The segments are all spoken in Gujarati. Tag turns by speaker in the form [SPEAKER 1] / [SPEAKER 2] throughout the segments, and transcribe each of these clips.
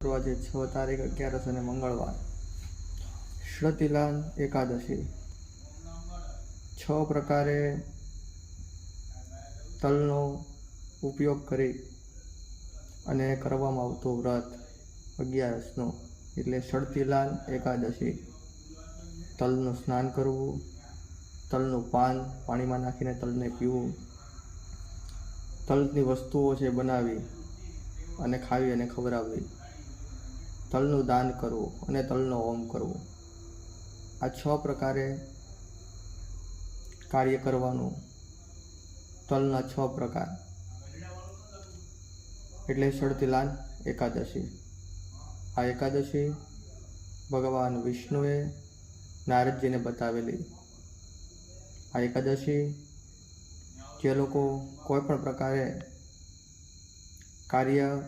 [SPEAKER 1] આજે છ તારીખ અગિયારસ અને મંગળવાર. શ્રતિલાન એકાદશી. છ પ્રકારે તલનો ઉપયોગ કરી અને કરવામાં આવતો વ્રત અગિયારસનો. એટલે શળતીલાલ એકાદશી. તલનું સ્નાન કરવું, તલનું પાન પાણીમાં નાખીને તલને પીવું, તલની વસ્તુઓ છે બનાવી અને ખાવી અને ખવડાવવી. તલનું દાન કરવું અને તલનો હોમ કરવો. આ છ પ્રકારે કાર્ય કરવાનું તલના છ પ્રકાર. એટલે શળતીલાલ એકાદશી. આ એકાદશી ભગવાન વિષ્ણુએ નારદજીને બતાવેલી. આ એકાદશી જે લોકો કોઈ પણ પ્રકારે કાર્ય,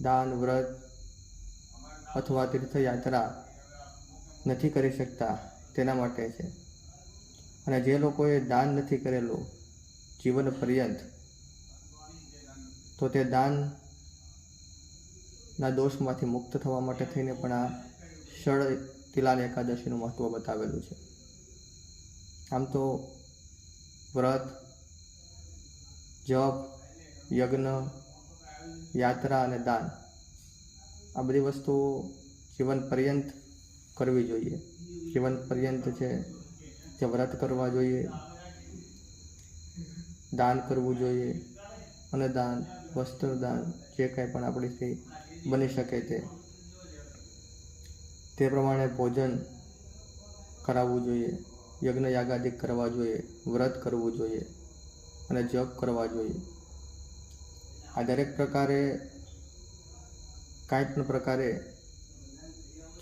[SPEAKER 1] દાન, વ્રત અથવા તીર્થયાત્રા નથી કરી શકતા તેના માટે છે. અને જે લોકોએ દાન નથી કરેલું, જીવન પર્યંત, તો તે દાનના દોષમાંથી મુક્ત થવા માટે થઈને પણ આ ષળ તિલાલ એકાદશીનું મહત્ત્વ બતાવેલું છે. આમ તો વ્રત, જપ, યજ્ઞ, યાત્રા અને દાન આ બધી વસ્તુઓ જીવન પર્યંત કરવી જોઈએ. જીવન પર્યંત છે તે વ્રત કરવા જોઈએ, દાન કરવું જોઈએ, અને દાન વસ્ત્રદાન જે કાંઈ પણ આપણીથી બની શકે તે. તે પ્રમાણે ભોજન કરાવવું જોઈએ યજ્ઞ યાગાદિક કરવા જોઈએ, વ્રત કરવું જોઈએ, અને જપ કરવા જોઈએ. આ દરેક પ્રકારે કાંઈ પણ પ્રકારે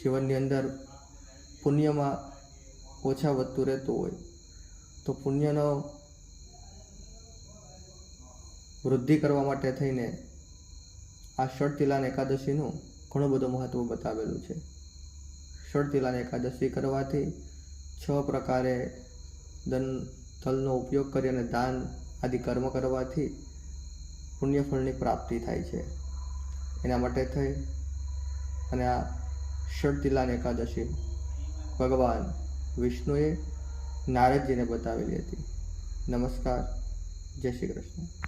[SPEAKER 1] જીવનની અંદર પુણ્યમાં ઓછા વધતું રહેતું હોય, તો પુણ્યનો વૃદ્ધિ કરવા માટે થઈને આ ષડતિલાન એકાદશીનું ઘણું બધું મહત્ત્વ બતાવેલું છે. ષડતિલાન એકાદશી કરવાથી છ પ્રકારે દન તલનો ઉપયોગ કરી અને દાન આદિ કર્મ કરવાથી પુણ્યફળની પ્રાપ્તિ થાય છે. એના માટે થઈ. અને આ ષડતિલાન એકાદશી ભગવાન વિષ્ણુએ નારદજીને બતાવેલી હતી. નમસ્કાર. જય શ્રી કૃષ્ણ.